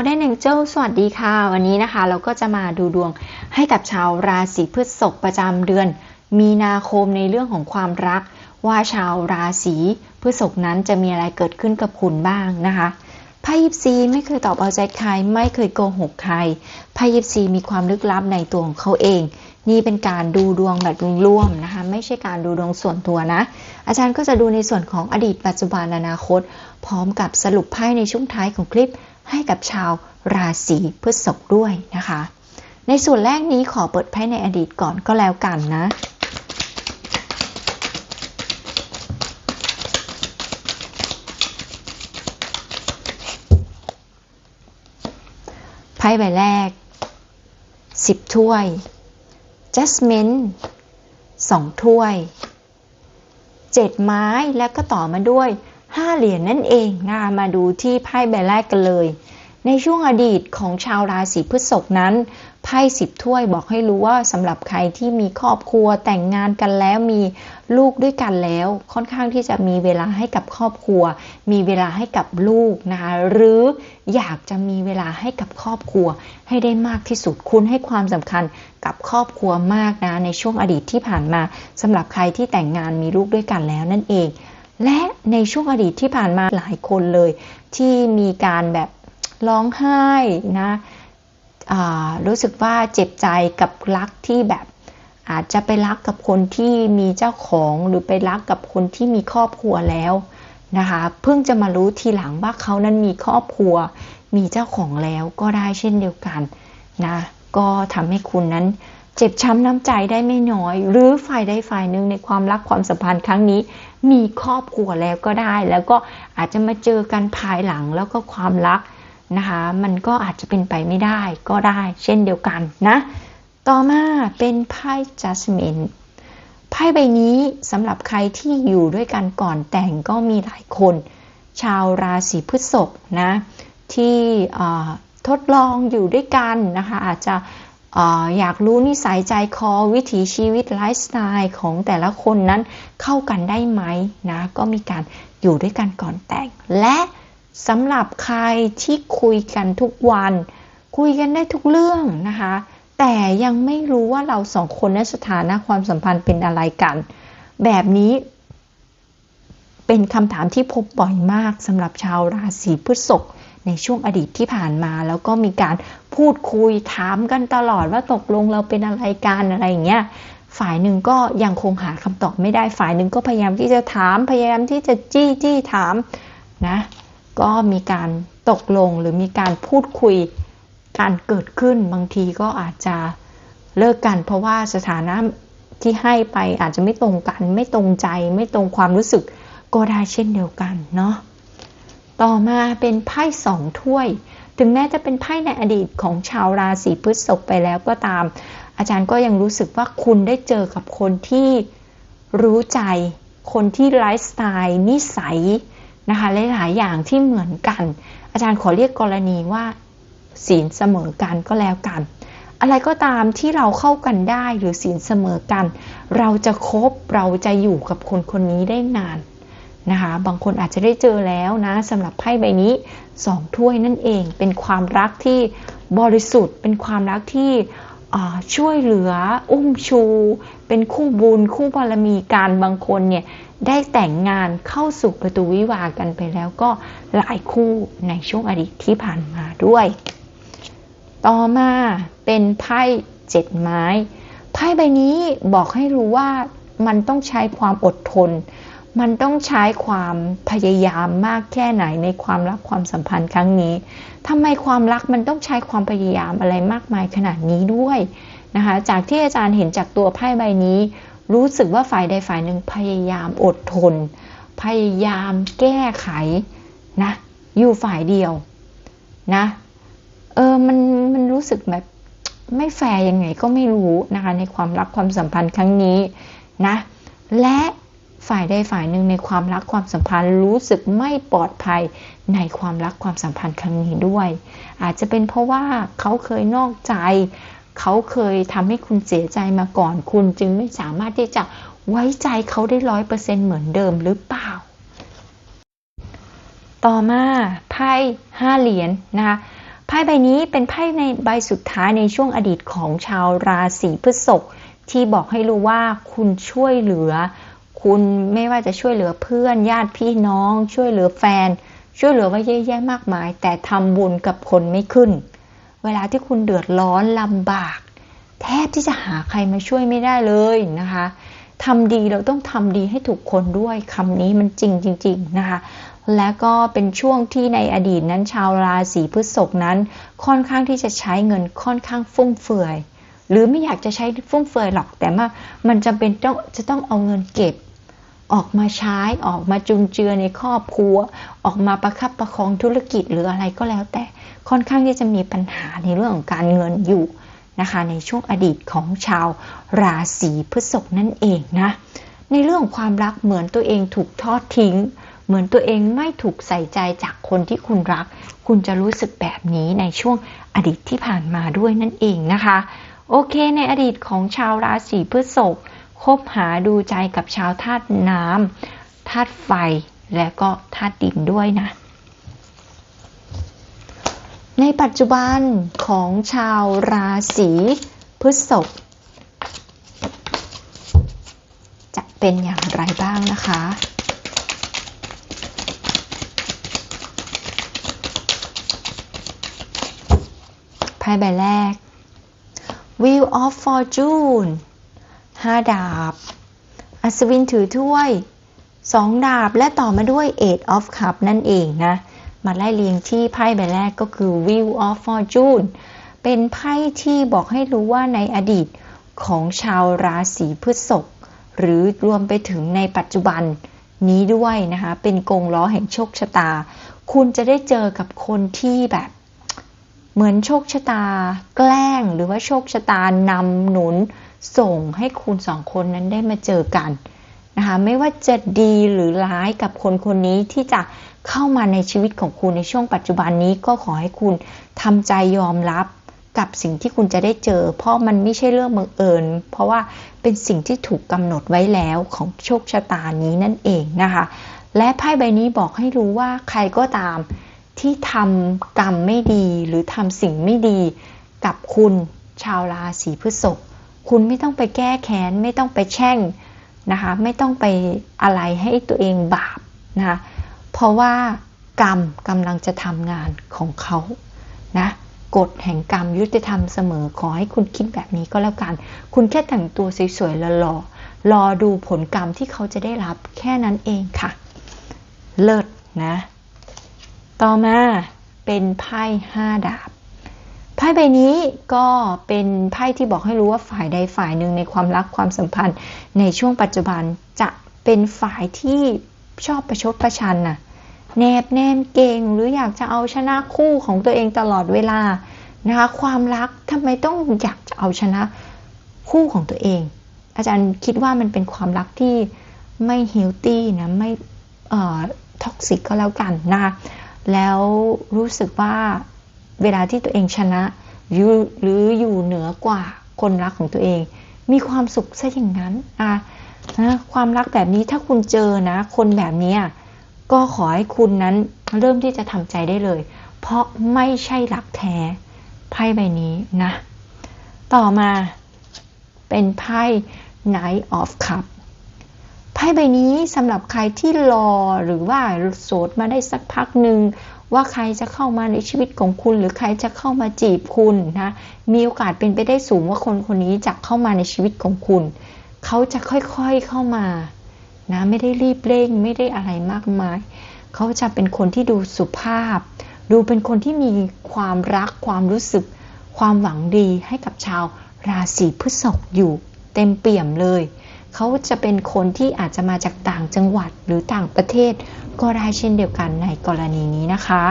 Golden Angel สวัสดีค่ะ วันนี้นะคะ เราก็จะมาดูดวงให้กับชาวราศีพฤษภประจำเดือน มีนาคมในเรื่องของความรัก ว่าชาวราศีพฤษภนั้นจะมีอะไรเกิดขึ้นกับคุณบ้างนะคะไพ่ยิปซีไม่เคยตอบเอาใจใคร ไม่เคยโกหกใครไพ่ยิปซีมีความลึกลับในตัวของเขาเอง นี่เป็นการดูดวงแบบร่วมๆนะคะ ไม่ใช่การดูดวงส่วนตัวนะ อาจารย์ก็จะดูในส่วนของอดีตปัจจุบันอนาคต พร้อมกับสรุปไพ่ในช่วงท้ายของคลิป ให้กับชาวราศีพฤษภด้วยนะคะ ในส่วนแรกนี้ขอเปิดไพ่ในอดีตก่อนก็แล้วกันนะไพ่ใบแรก 10 ถ้วย Jasmine 2 ถ้วย 7 ไม้แล้วก็ต่อมาด้วย 5 เหรียญนนั่นเองนะคะมาดูที่ไพ่ใบแรกกันเลย ในช่วงอดีตของชาวราศีพฤษภนั้นไพ่สิบถ้วยบอกให้รู้ว่าสำหรับใครที่มีครอบครัวแต่งงานกันแล้วมีลูกด้วยกันแล้ว ค่อนข้างที่จะมีเวลาให้กับครอบครัว มีเวลาให้กับลูกนะคะหรืออยากจะมีเวลาให้กับครอบครัว ให้ได้มากที่สุดคุณให้ความสำคัญกับครอบครัวมากนะในช่วงอดีตที่ผ่านมาสำหรับใครที่แต่งงานมีลูกด้วยกันแล้วนั่นเอง และในช่วงอดีตที่ผ่านมาหลายคนเลย ที่มีการแบบร้องไห้นะรู้สึกว่าเจ็บใจกับรักที่แบบอาจจะไปรักกับคนที่มีเจ้าของหรือไปรักกับคนที่มีครอบครัวแล้วนะคะเพิ่งจะมารู้ทีหลังว่าเขานั้นมีครอบครัว มีเจ้าของแล้วก็ได้เช่นเดียวกันนะก็ทำให้คุณนั้น เจ็บช้ำน้ำใจได้ไม่น้อย หรือฝ่ายใดฝ่ายหนึ่งในความรักความสัมพันธ์ครั้งนี้ มีครอบครัวแล้วก็ได้ แล้วก็อาจจะมาเจอกันภายหลังแล้วก็ความรักนะคะ มันก็อาจจะเป็นไปไม่ได้ก็ได้ เช่นเดียวกันนะ ต่อมาเป็นไพ่ Judgment ไพ่ใบนี้สำหรับใครที่อยู่ด้วยกันก่อนแต่งก็มีหลายคน ชาวราศีพฤษภนะ ที่ทดลองอยู่ด้วยกันนะคะ อาจจะ อยากรู้นิสัยใจคอวิถีชีวิตไลฟ์สไตล์ของแต่ละคนนั้นเข้ากันได้ไหมนะก็มีการอยู่ด้วยกันก่อนแต่ง และสำหรับใครที่คุยกันทุกวัน คุยกันได้ทุกเรื่องนะคะ แต่ยังไม่รู้ว่าเราสองคนในสถานะความสัมพันธ์เป็นอะไรกัน แบบนี้ เป็นคำถามที่พบบ่อยมากสำหรับชาวราศีพฤษภ ในช่วงอดีตที่ผ่านมา แล้วก็มีการพูดคุยถามกันตลอดว่าตกลงเราเป็นอะไรกันอะไรอย่างเงี้ยฝ่ายหนึ่งก็ยังคงหาคำตอบไม่ได้ฝ่ายหนึ่งก็พยายามที่จะถามพยายามที่จะจี้จี้ถามนะก็มีการตกลงหรือมีการพูดคุยการเกิดขึ้นบางทีก็อาจจะเลิกกัน เพราะว่าสถานะที่ให้ไปอาจจะไม่ตรงกัน ไม่ตรงใจไม่ตรงความรู้สึกก็ได้เช่นเดียวกันเนาะ ต่อมาเป็นไพ่สองถ้วย ถึงแม้จะเป็นไพ่ในอดีตของชาวราศีพฤษภไปแล้วก็ตาม อาจารย์ก็ยังรู้สึกว่าคุณได้เจอกับคนที่รู้ใจ คนที่ไลฟ์สไตล์นิสัยนะคะหลายๆอย่างที่เหมือนกัน อาจารย์ขอเรียกกรณีว่าศีลเสมอกันก็แล้วกัน อะไรก็ตามที่เราเข้ากันได้หรือศีลเสมอกัน เราจะคบเราจะอยู่กับคนคนนี้ได้นาน นะคะ บางคนอาจจะได้เจอแล้วนะสำหรับไพ่ใบนี้สองถ้วยนั่นเอง เป็นความรักที่บริสุทธิ์ เป็นความรักที่ช่วยเหลืออุ้มชู เป็นคู่บุญคู่บารมีการบางคนเนี่ยได้แต่งงานเข้าสู่ประตูวิวากันไปแล้วก็หลายคู่ในช่วงอดีตที่ผ่านมาด้วย ต่อมาเป็นไพ่เจ็ดไม้ ไพ่ใบนี้บอกให้รู้ว่ามันต้องใช้ความอดทน มันต้องใช้ความพยายามมากแค่ไหนในความรักความสัมพันธ์ครั้งนี้ทำไมความรักมันต้องใช้ความพยายามอะไรมากมายขนาดนี้ด้วยนะคะ จากที่อาจารย์เห็นจากตัวไพ่ใบนี้ รู้สึกว่าฝ่ายใดฝ่ายหนึ่งพยายามอดทน พยายามแก้ไขนะอยู่ฝ่ายเดียวนะเออมันมันรู้สึกแบบไม่แฟร์ยังไงก็ไม่รู้นะคะในความรักความสัมพันธ์ครั้งนี้นะและ ฝ่ายใดฝ่ายหนึ่งในความรักความสัมพันธ์รู้สึกไม่ปลอดภัยในความรักความสัมพันธ์ครั้งนี้ด้วย อาจจะเป็นเพราะว่าเขาเคยนอกใจ เขาเคยทำให้คุณเสียใจมาก่อนคุณจึงไม่สามารถที่จะไว้ใจเขาได้ร้อยเปอร์เซ็นเหมือนเดิมหรือเปล่า ต่อมาไพ่ห้าเหรียญนะคะไพ่ใบนี้เป็นไพ่ในใบสุดท้ายในช่วงอดีตของชาวราศีพฤษภที่บอกให้รู้ว่าคุณช่วยเหลือ คุณไม่ว่าจะช่วยเหลือเพื่อนญาติพี่น้อง ช่วยเหลือแฟน ช่วยเหลือไว้เยอะแยะมากมาย แต่ทำบุญกับคนไม่ขึ้น เวลาที่คุณเดือดร้อนลำบาก แทบที่จะหาใครมาช่วยไม่ได้เลยนะคะทำดีเราต้องทำดีให้ถูกคนด้วยคำนี้มันจริงจริง ๆ นะคะ และก็เป็นช่วงที่ในอดีตนั้นชาวราศีพฤษภนั้น ค่อนข้างที่จะใช้เงินค่อนข้างฟุ่มเฟือย หรือไม่อยากจะใช้ฟุ่มเฟือยหรอกแต่ว่ามันจำเป็นต้องจะต้องเอาเงินเก็บ ออกมาใช้ออกมาจุนเจือในครอบครัว ออกมาประคับประคองธุรกิจหรืออะไรก็แล้ว แต่ค่อนข้างที่จะมีปัญหาในเรื่องของการเงินอยู่นะคะในช่วงอดีตของชาวราศีพฤษภนั่นเองนะในเรื่องความรักเหมือนตัวเองถูกทอดทิ้ง เหมือนตัวเองไม่ถูกใส่ใจจากคนที่คุณรัก คุณจะรู้สึกแบบนี้ในช่วงอดีตที่ผ่านมาด้วยนั่นเองนะคะ โอเคในอดีตของชาวราศีพฤษภ คบหาดูใจกับชาวธาตุน้ำธาตุไฟ และก็ธาตุดินด้วยนะ ในปัจจุบันของชาวราศีพฤษภจะเป็นอย่างไรบ้างนะคะไพ่ใบแรก Wheel of Fortune 5ดาบ อัศวินถือถ้วย2ดาบและต่อมาด้วย Eight of Cup นั่นเองนะ มาไล่เรียงที่ไพ่ใบแรกก็คือ Wheel of Fortune เป็นไพ่ที่บอกให้รู้ว่าในอดีตของชาวราศีพฤษภหรือรวมไปถึงในปัจจุบันนี้ด้วยนะคะ เป็นกงล้อแห่งโชคชะตา คุณจะได้เจอกับคนที่แบบ เหมือนโชคชะตา แกล้งหรือว่าโชคชะตานำหนุน ส่งให้คุณสองคนนั้นได้มาเจอกันนะคะไม่ว่าจะดีหรือร้ายกับคนคนนี้ที่จะเข้ามาในชีวิตของคุณในช่วงปัจจุบันนี้ก็ขอให้คุณทำใจยอมรับกับสิ่งที่คุณจะได้เจอ เพราะมันไม่ใช่เรื่องบังเอิญ เพราะว่าเป็นสิ่งที่ถูกกำหนดไว้แล้วของโชคชะตานี้นั่นเองนะคะ และไพ่ใบนี้บอกให้รู้ว่าใครก็ตามที่ทำกรรมไม่ดีหรือทำสิ่งไม่ดีกับคุณชาวราศีพฤษภ คุณไม่ต้องไปแก้แค้น ไม่ต้องไปแช่งนะคะ ไม่ต้องไปอะไรให้ตัวเองบาปนะคะ เพราะว่ากรรมกำลังจะทำงานของเขานะกฎแห่งกรรมยุติธรรมเสมอขอให้คุณคิดแบบนี้ก็แล้วกัน คุณแค่แต่งตัวสวยๆแล้วรอรอดูผลกรรมที่เขาจะได้รับแค่นั้นเองค่ะ เลิศนะ ต่อมาเป็นไพ่ห้าดาบ ไพ่ใบนี้ก็เป็นไพ่ที่บอกให้รู้ว่าฝ่ายใดฝ่ายหนึ่งในความรักความสัมพันธ์ในช่วงปัจจุบันจะเป็นฝ่ายที่ชอบประชดประชันน่ะแนบแนมเก่งหรืออยากจะเอาชนะคู่ของตัวเองตลอดเวลานะคะความรักทำไมต้องอยากจะเอาชนะคู่ของตัวเอง อาจารย์คิดว่ามันเป็นความรักที่ไม่เฮลตี้นะไม่ท็อกซิกก็แล้วกันนะแล้วรู้สึกว่า เวลาที่ตัวเองชนะหรืออยู่เหนือกว่าคนรักของตัวเอง มีความสุขซะอย่างนั้นอะนะความรักแบบนี้ถ้าคุณเจอนะ คนแบบนี้ก็ขอให้คุณนั้นเริ่มที่จะทำใจได้เลย เพราะไม่ใช่รักแท้ไพ่ใบนี้นะ ต่อมาเป็นไพ่ Knight of Cup ไพ่ใบนี้สำหรับใครที่รอหรือว่าโสดมาได้สักพักหนึ่ง ว่าใครจะเข้ามาในชีวิตของคุณ หรือใครจะเข้ามาจีบคุณนะมีโอกาสเป็นไปได้สูงว่าคนคนนี้จะเข้ามาในชีวิตของคุณ เขาจะค่อยๆเข้ามานะไม่ได้รีบเร่งไม่ได้อะไรมากมาย เขาจะเป็นคนที่ดูสุภาพ ดูเป็นคนที่มีความรักความรู้สึก ความหวังดีให้กับชาวราศีพฤษภอยู่ เต็มเปี่ยมเลย เขาจะเป็นคนที่อาจจะมาจากต่างจังหวัดหรือต่างประเทศ ก็ได้เช่นเดียวกันในกรณีนี้นะคะ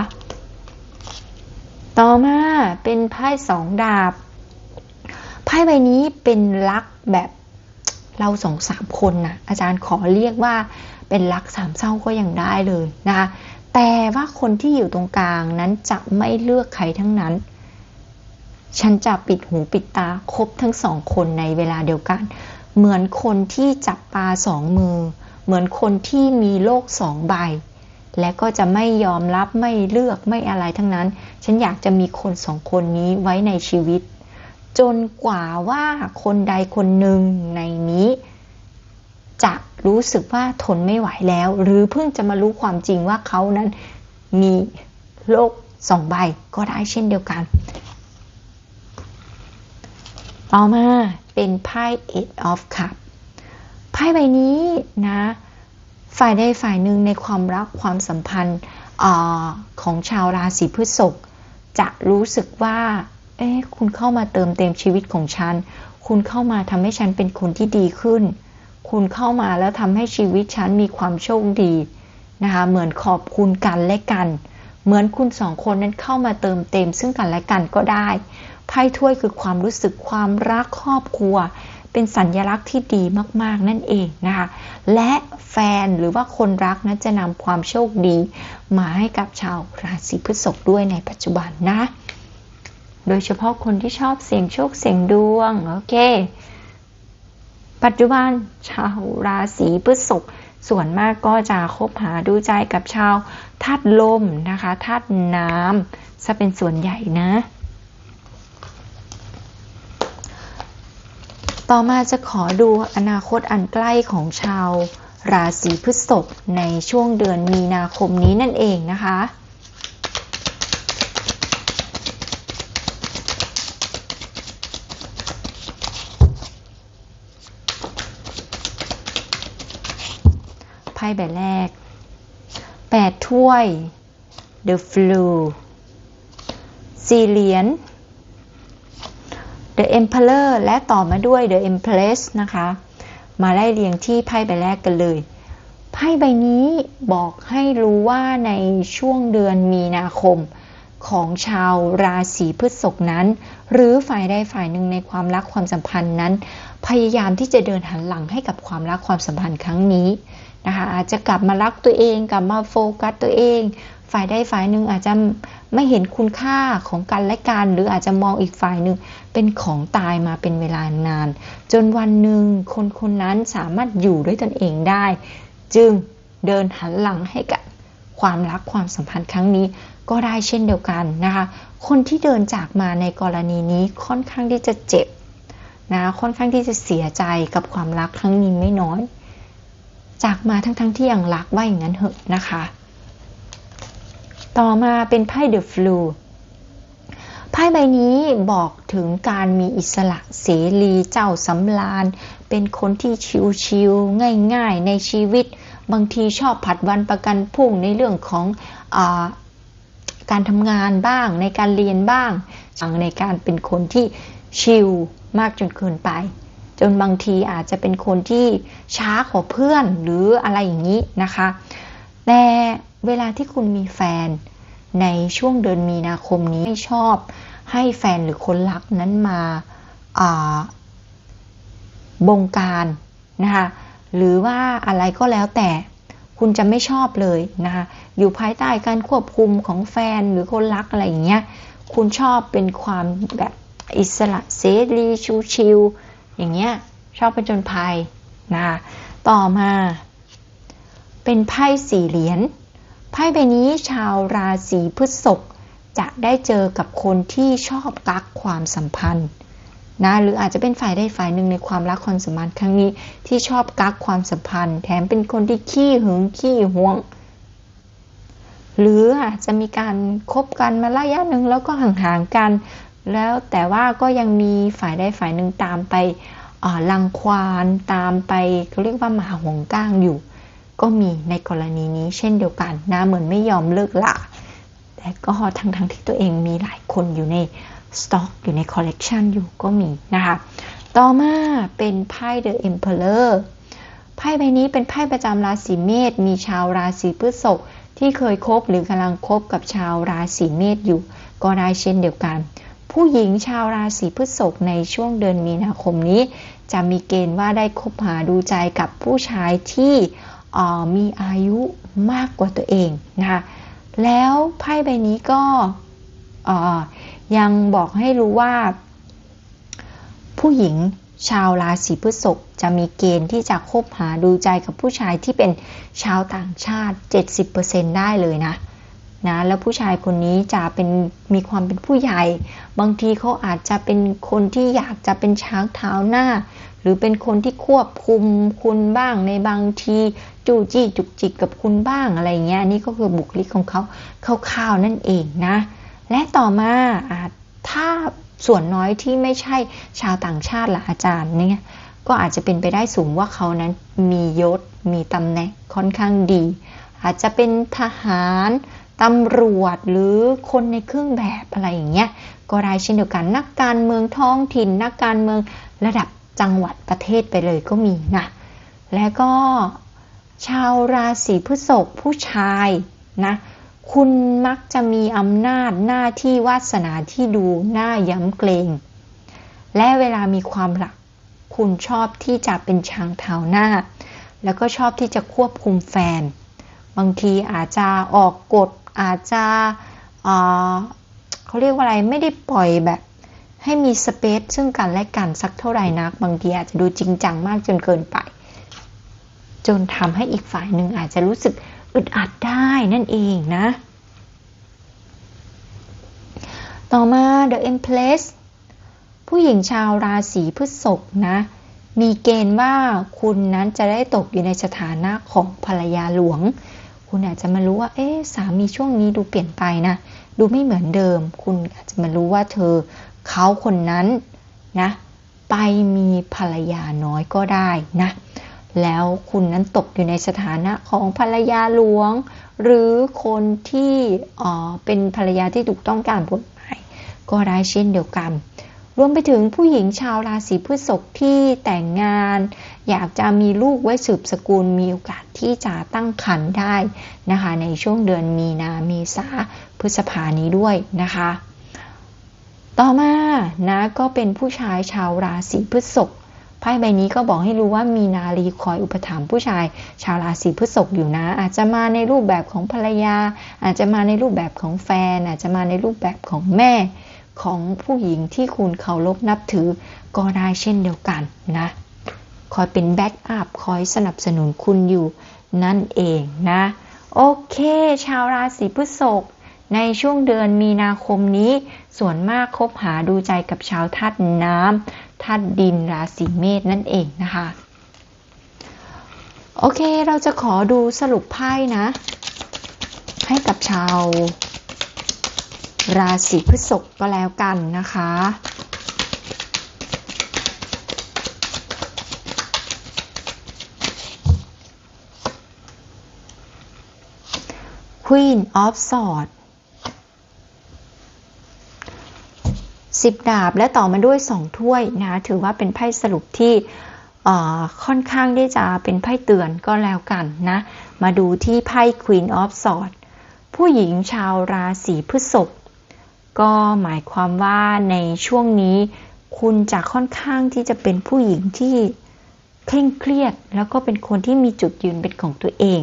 ต่อมาเป็นไพ่สองดาบ ไพ่ใบนี้เป็นลักแบบเราสองสามคนนะอาจารย์ขอเรียกว่าเป็นรักสามเศร้าก็ยังได้เลยนะคะ แต่ว่าคนที่อยู่ตรงกลางนั้นจะไม่เลือกใครทั้งนั้น ฉันจะปิดหูปิดตาครบทั้งสองคนในเวลาเดียวกัน เหมือนคนที่จับปลาสองมือ เหมือนคนที่มีโลกสองใบ และก็จะไม่ยอมรับไม่เลือกไม่อะไรทั้งนั้น ฉันอยากจะมีคนสองคนนี้ไว้ในชีวิต จนกว่าว่าคนใดคนหนึ่งในนี้ จะรู้สึกว่าทนไม่ไหวแล้ว หรือเพิ่งจะมารู้ความจริงว่าเขานั้นมีโลกสองใบก็ได้เช่นเดียวกัน ต่อมา เป็นไพ่ Eight of Cup ไพ่ใบนี้นะ ฝ่ายใดฝ่ายหนึ่งในความรักความสัมพันธ์อของชาวราศีพฤษภจะรู้สึกว่า เอ๊ะ คุณเข้ามาเติมเต็มชีวิตของฉัน คุณเข้ามาทำให้ฉันเป็นคนที่ดีขึ้น คุณเข้ามาแล้วทำให้ชีวิตฉันมีความโชคดีนะคะ เหมือนขอบคุณกันและกัน เหมือนคุณสองคนนั้นเข้ามาเติมเต็มซึ่งกันและกันก็ได้ ไพ่ถ้วยคือความรู้สึกความรักครอบครัว เป็นสัญญลักษณ์ที่ดีมากๆนั่นเองนะคะ และแฟนหรือว่าคนรักนั้นจะนำความโชคดี มาให้กับชาวราศีพฤษภด้วยในปัจจุบันนะ โดยเฉพาะคนที่ชอบเสี่ยงโชคเสี่ยงดวง โอเค ปัจจุบันชาวราศีพฤษภส่วนมากก็จะคบหาดูใจกับชาวธาตุลมนะคะธาตุน้ำจะเป็นส่วนใหญ่นะ ต่อมาจะขอดูอนาคตอันใกล้ของชาวราศีพฤษภในช่วงเดือนมีนาคมนี้นั่นเองนะคะ ไพ่ใบแรกแปดถ้วย The Flu สี่เหรียญ The Emperor และต่อมาด้วย The Empress นะคะ มาไล่เรียงที่ไพ่ใบแรกกันเลย ไพ่ใบนี้บอกให้รู้ว่าในช่วงเดือนมีนาคมของชาวราศีพฤษภนั้น หรือฝ่ายใดฝ่ายหนึ่งในความรักความสัมพันธ์นั้น พยายามที่จะเดินหันหลังให้กับความรักความสัมพันธ์ครั้งนี้นะคะอาจจะกลับมารักตัวเองกลับมาโฟกัสตัวเอง ฝ่ายใดฝ่ายหนึ่งอาจจะไม่เห็นคุณค่าของกันและกัน หรืออาจจะมองอีกฝ่ายหนึ่งเป็นของตายมาเป็นเวลานาน จนวันหนึ่งคนคนนั้นสามารถอยู่ด้วยตนเองได้ จึงเดินหันหลังให้กับความรักความสัมพันธ์ครั้งนี้ก็ได้เช่นเดียวกันนะคะ คนที่เดินจากมาในกรณีนี้ค่อนข้างที่จะเจ็บนะค่อนข้างที่จะเสียใจกับความรักครั้งนี้ไม่น้อย จากมาทั้งๆทที่ยังรักว่าอย่างนั้นเหอะนะคะ ต่อมาเป็นไพ่ The Flu ไพ่ใบนี้บอกถึงการมีอิสระเสรีเจ้าสำราญ เป็นคนที่ชิวๆง่ายๆในชีวิต บางทีชอบผัดวันประกันพรุ่งในเรื่องของอการทำงานบ้างในการเรียนบ้าง ในการเป็นคนที่ชิลมากจนเกินไป จนบางทีอาจจะเป็นคนที่ช้ากว่าเพื่อนหรืออะไรอย่างนี้นะคะ แต่เวลาที่คุณมีแฟนในช่วงเดือนมีนาคมนี้ไม่ชอบให้แฟนหรือคนรักนั้นมาบงการนะคะหรือว่าอะไรก็แล้วแต่คุณจะไม่ชอบเลยนะคะอยู่ภายใต้การควบคุมของแฟนหรือคนรักอะไรอย่างเงี้ยคุณชอบเป็นความแบบอิสระเสรีชิวๆอย่างเงี้ยชอบเป็นจนภัยนะคะต่อมา เป็นไพ่สี่เหรียญ ไพ่ใบนี้ชาวราศีพฤษภจะได้เจอกับคนที่ชอบกักความสัมพันธ์นะหรืออาจจะเป็นฝ่ายใดฝ่ายหนึ่งในความรักความสัมพันธ์ครั้งนี้ที่ชอบกักความสัมพันธ์ แถมเป็นคนที่ขี้หึงขี้หวง หรืออาจจะมีการคบกันมาระยะหนึ่งแล้วก็ห่างๆกัน แล้วแต่ว่าก็ยังมีฝ่ายใดฝ่ายหนึ่งตามไปลังควานตามไปเขาเรียกว่าหมาห่วงก้างอยู่ ก็มีในกรณีนี้เช่นเดียวกันนะเหมือนไม่ยอมเลิกละแต่ก็ทั้งๆทที่ตัวเองมีหลายคนอยู่ในสต็อกอยู่ในคอลเลกชันอยู่ก็มีนะคะ ต่อมาเป็นไพ่ The Emperor ไพ่ใบนี้เป็นไพ่ประจำราศีเมษมีชาวราศีพฤษภที่เคยคบหรือกำลังคบกับชาวราศีเมษอยู่ ก็ได้เช่นเดียวกัน ผู้หญิงชาวราศีพฤษภในช่วงเดือนมีนาคมนี้ จะมีเกณฑ์ว่าได้คบหาดูใจกับผู้ชายที่ มีอายุมากกว่าตัวเองนะคะแล้วไพ่ใบนี้ก็ยังบอกให้รู้ว่า ผู้หญิงชาวราศีพฤษภจะมีเกณฑ์ที่จะคบหาดูใจกับผู้ชายที่เป็นชาวต่างชาติ 70%ได้เลยนะนะแล้วผู้ชายคนนี้จะเป็นมีความเป็นผู้ใหญ่ บางทีเขาอาจจะเป็นคนที่อยากจะเป็นช้างเท้าหน้า หรือเป็นคนที่ควบคุมคุณบ้างในบางทีจู้จี้จุกจิกกับคุณบ้างอะไรเงี้ยนี่ก็คือบุคลิกของเขาคร่าวๆนั่นเองนะ และต่อมาอถ้าส่วนน้อยที่ไม่ใช่ชาวต่างชาติละอาจารย์เนี่ยก็อาจจะเป็นไปได้สูงว่าเขานั้นมียศมีตำแหน่งค่อนข้างดี อาจจะเป็นทหารตำรวจหรือคนในเครื่องแบบอะไรอย่างเงี้ยก็ได้เช่นเดียวกันนักการเมืองท้องถิ่นนักการเมืองระดับ จังหวัดประเทศไปเลยก็มีนะ และก็ชาวราศีพฤษภผู้ชายนะ คุณมักจะมีอำนาจหน้าที่วาสนาที่ดูหน้าย้ำเกรง และเวลามีความหลัก คุณชอบที่จะเป็นช้างเท้าหน้า แล้วก็ชอบที่จะควบคุมแฟน บางทีอาจจะออกกฎอาจจะเขาเรียกว่าอะไรไม่ได้ปล่อยแบบ ให้มีสเปซซึ่งกันและกันสักเท่าไหร่นัก บางทีอาจจะดูจริงจังมากจนเกินไป จนทำให้อีกฝ่ายหนึ่งอาจจะรู้สึกอึดอัดได้นั่นเองนะ ต่อมา The Empress ผู้หญิงชาวราศีพฤษภนะ มีเกณฑ์ว่าคุณนั้นจะได้ตกอยู่ในสถานะของภรรยาหลวง คุณอาจจะมารู้ว่า เอ๊ะ สามีช่วงนี้ดูเปลี่ยนไปนะ ดูไม่เหมือนเดิม คุณอาจจะมารู้ว่าเธอ เขาคนนั้นนะไปมีภรรยาน้อยก็ได้นะ แล้วคุณนั้นตกอยู่ในสถานะของภรรยาหลวง หรือคนที่เป็นภรรยาที่ถูกต้องการกฎหมายก็ได้เช่นเดียวกัน รวมไปถึงผู้หญิงชาวราศีพฤษภที่แต่งงาน อยากจะมีลูกไว้สืบสกุลมีโอกาสที่จะตั้งครรภ์ได้นะคะ ในช่วงเดือนมีนาเมษาพฤษภานี้ด้วยนะคะ ต่อมานะก็เป็นผู้ชายชาวราศีพฤษภไพ่ใบนี้ก็บอกให้รู้ว่ามีนาลีคอยอุปถัมภ์ผู้ชาย ชาวราศีพฤษภอยู่นะ อาจจะมาในรูปแบบของภรรยา อาจจะมาในรูปแบบของแฟน อาจจะมาในรูปแบบของแม่ของผู้หญิงที่คุณเคารพนับถือก็ได้เช่นเดียวกันนะ คอยเป็นแบ็กอัพคอยสนับสนุนคุณอยู่นั่นเองนะ โอเค ชาวราศีพฤษภ ในช่วงเดือนมีนาคมนี้ ส่วนมากคบหาดูใจกับชาวธาตุน้ำธาตุดินราศีเมษนั่นเองนะคะ โอเคเราจะขอดูสรุปไพ่นะ ให้กับชาว ราศีพฤษภก็แล้วกันนะคะ Queen of Swords สิบดาบและต่อมาด้วยสองถ้วยนะถือว่าเป็นไพ่สรุปที่ค่อนข้างที่จะเป็นไพ่เตือนก็แล้วกันนะ มาดูที่ไพ่ Queen of Swords ผู้หญิงชาวราศีพฤษภก็หมายความว่าในช่วงนี้คุณจะค่อนข้างที่จะเป็นผู้หญิงที่เคร่งเครียด แล้วก็เป็นคนที่มีจุดยืนเป็นของตัวเอง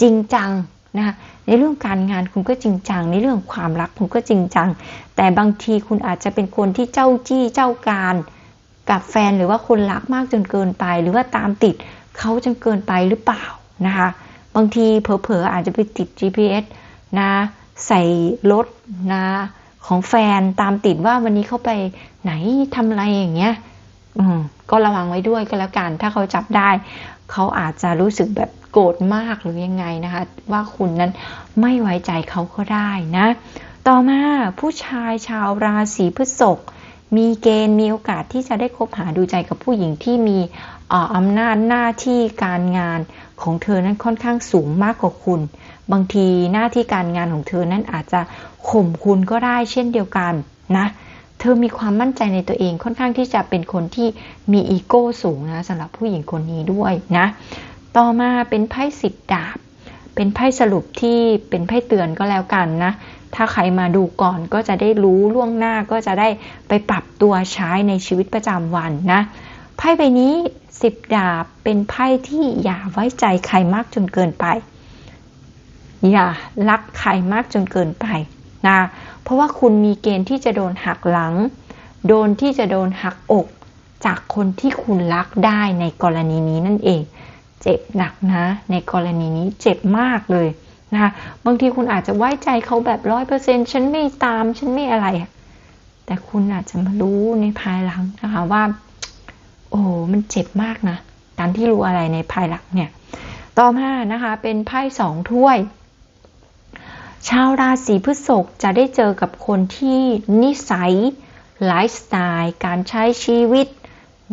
จริงจัง นะคะในเรื่องการงานคุณก็จริงจัง ในเรื่องความรักคุณก็จริงจัง แต่บางทีคุณอาจจะเป็นคนที่เจ้าจี้เจ้าการกับแฟนหรือว่าคนรักมากจนเกินไป หรือว่าตามติดเขาจนเกินไปหรือเปล่านะคะบางทีเผลอๆอาจจะไปติด GPS นะใส่รถนะของแฟนตามติดว่าวันนี้เขาไปไหนทำอะไรอย่างเงี้ยก็ระวังไว้ด้วยก็แล้วกัน ถ้าเขาจับได้ เขาอาจจะรู้สึกแบบโกรธมากหรือยังไงนะคะ ว่าคุณนั้นไม่ไว้ใจเขาก็ได้นะ ต่อมาผู้ชายชาวราศีพฤษภมีเกณฑ์มีโอกาสที่จะได้คบหาดูใจกับผู้หญิงที่มีอำนาจหน้าที่การงานของเธอนั้นค่อนข้างสูงมากกว่าคุณ บางทีหน้าที่การงานของเธอนั้นอาจจะข่มคุณก็ได้เช่นเดียวกันนะ ธอมีความมั่นใจในตัวเองค่อนข้างที่จะเป็นคนที่มีอีโก้สูงนะสำหรับผู้หญิงคนนี้ด้วยนะ ต่อมาเป็นไพ่สิบดาบ เป็นไพ่สรุปที่เป็นไพ่เตือนก็แล้วกันนะ ถ้าใครมาดูก่อนก็จะได้รู้ล่วงหน้าก็จะได้ไปปรับตัวใช้ในชีวิตประจำวันนะ ไพ่ใบนี้สิบดาบเป็นไพ่ที่อย่าไว้ใจใครมากจนเกินไป อย่ารักใครมากจนเกินไปนะ เพราะว่าคุณมีเกณฑ์ที่จะโดนหักหลัง โดนที่จะโดนหักอก จากคนที่คุณรักได้ในกรณีนี้นั่นเอง เจ็บหนักนะ ในกรณีนี้เจ็บมากเลยนะคะบางทีคุณอาจจะไว้ใจเขาแบบร้อยเปอร์เซ็นฉันไม่ตามฉันไม่อะไร แต่คุณอาจจะมารู้ในภายหลังนะคะว่า โอ้มันเจ็บมากนะ การที่รู้อะไรในภายหลังเนี่ย ต่อมานะคะ เป็นไพ่สองถ้วย ชาวราศีพฤษภจะได้เจอกับคนที่นิสัยไลฟ์สไตล์ การใช้ชีวิต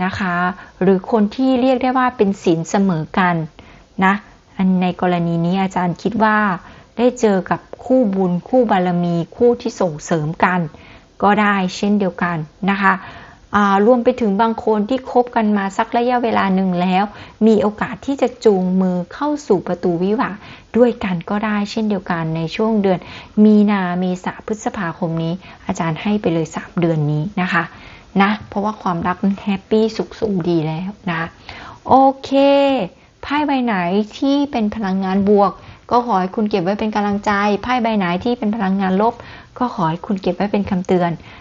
นะคะ หรือคนที่เรียกได้ว่าเป็นศีลเสมอกันนะนในกรณีนี้อาจารย์คิดว่าได้เจอกับคู่บุญคู่บารมีคู่ที่ส่งเสริมกัน ก็ได้เช่นเดียวกันนะคะ รวมไปถึงบางคนที่คบกันมาสักระยะเวลาหนึ่งแล้ว มีโอกาสที่จะจูงมือเข้าสู่ประตูวิวาด้วยกันก็ได้เช่นเดียวกันในช่วงเดือน มีนาเมษาพฤษภาคมนี้ อาจารย์ให้ไปเลย 3 เดือนนี้นะคะนะเพราะว่าความรักมันแฮปปี้สุขสมดีแล้วนะโอเคไพ่ใบไหนที่เป็นพลังงานบวก ก็ขอให้คุณเก็บไว้เป็นกำลังใจไพ่ใบไหนที่เป็นพลังงานลบ ก็ขอให้คุณเก็บไว้เป็นคำเตือน